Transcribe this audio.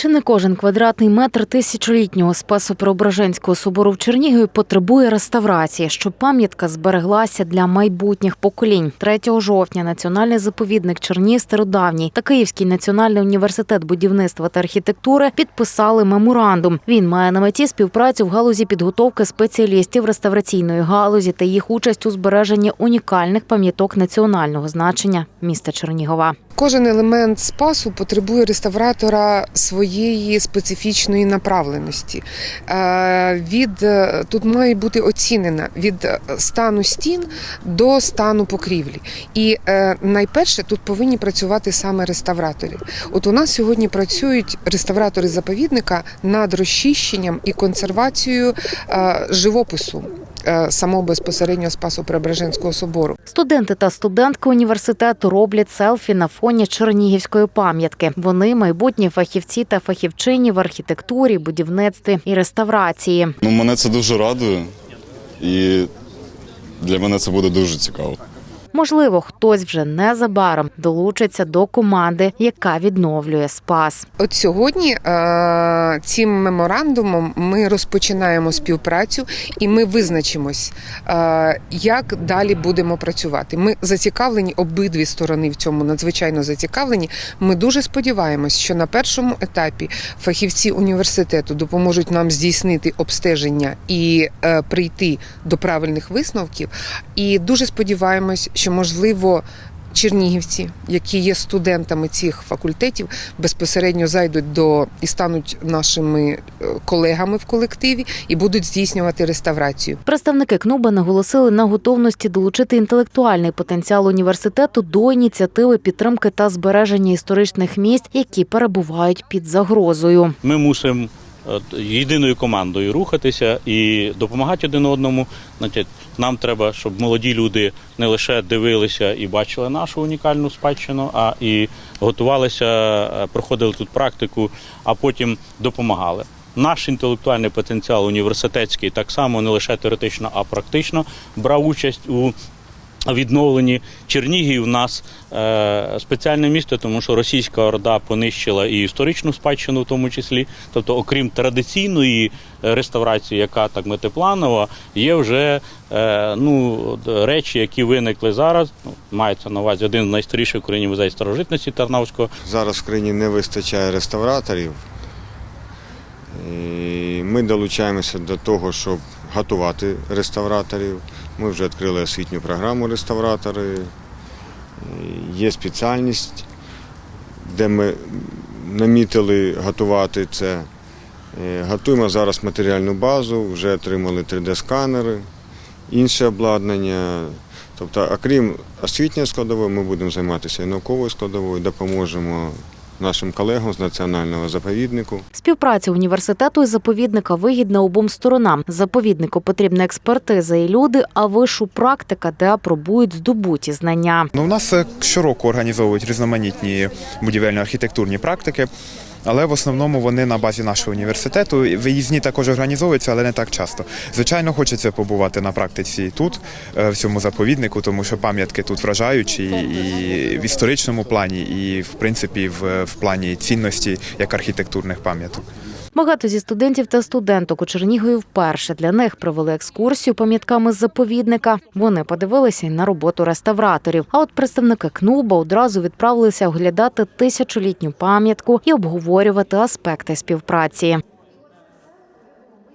Чи не кожен квадратний метр тисячолітнього Спасо-Преображенського собору в Чернігові потребує реставрації, щоб пам'ятка збереглася для майбутніх поколінь. 3 жовтня Національний заповідник Чернігів Стародавній та Київський національний університет будівництва та архітектури підписали меморандум. Він має на меті співпрацю в галузі підготовки спеціалістів реставраційної галузі та їх участь у збереженні унікальних пам'яток національного значення міста Чернігова. Кожен елемент спасу потребує реставратора своєї специфічної направленості. Е, Від е, тут має бути оцінена від е, стану стін до стану покрівлі. І найперше тут повинні працювати саме реставратори. От у нас сьогодні працюють реставратори заповідника над розчищенням і консервацією живопису самого безпосередньо Спасу Преображенського собору. Студенти та студентки університету роблять селфі на фоні Чернігівської пам'ятки. Вони майбутні фахівці та фахівчині в архітектурі, будівництві і реставрації. Ну, мене це дуже радує, і для мене це буде дуже цікаво. Можливо, хтось вже незабаром долучиться до команди, яка відновлює спас. От сьогодні е, цим меморандумом ми розпочинаємо співпрацю і ми визначимось, е, як далі будемо працювати. Ми зацікавлені обидві сторони в цьому надзвичайно зацікавлені. Ми дуже сподіваємось, що на першому етапі фахівці університету допоможуть нам здійснити обстеження і е, прийти до правильних висновків. І дуже сподіваємось, що можливо. Чернігівці, які є студентами цих факультетів, безпосередньо зайдуть до і стануть нашими е, колегами в колективі і будуть здійснювати реставрацію. Представники КНУБа наголосили на готовності долучити інтелектуальний потенціал університету до ініціативи підтримки та збереження історичних місць, які перебувають під загрозою. Ми мусимо єдиною командою рухатися і допомагати один одному. Значить, нам треба, щоб молоді люди не лише дивилися і бачили нашу унікальну спадщину, а і готувалися, е, проходили тут практику, а потім допомагали. Наш інтелектуальний потенціал університетський так само не лише теоретично, а практично брав участь у відновленні Чернігів. У нас е, спеціальне місто, тому що російська орда понищила і історичну спадщину, в тому числі. Тобто, окрім традиційної е, реставрації, яка так метепланова, є вже е, ну, речі, які виникли зараз. Ну, мається на увазі один з найстаріших в Україні музей старожитності Тарнавського. Зараз в країні не вистачає реставраторів. І ми долучаємося до того, щоб готувати реставраторів. Ми вже відкрили освітню програму реставратори. Є спеціальність, де ми намітили готувати це. Е, Готуємо зараз матеріальну базу, вже отримали 3D-сканери, інше обладнання. Тобто, окрім освітньої складової, ми будемо займатися і науковою складовою, допоможемо нашим колегам з національного заповіднику. Співпраця університету і заповідника вигідна обом сторонам. Заповіднику потрібна експертиза і люди, а вишу практика, де апробують здобуті знання. Ну, у нас е, щороку організовують різноманітні будівельно-архітектурні практики, але в основному вони на базі нашого університету. Виїзні також організовуються, але не так часто. Звичайно, хочеться побувати на практиці тут, е, в цьому заповіднику, тому що пам'ятки тут вражаючі і в історичному плані, і в принципі в, в плані цінності як архітектурних пам'яток. Багато зі студентів та студенток у Чернігові вперше для них провели екскурсію пам'ятками заповідника. Вони подивилися й на роботу реставраторів. А от представники КНУБа одразу відправилися оглядати тисячолітню пам'ятку і обговорювати аспекти співпраці.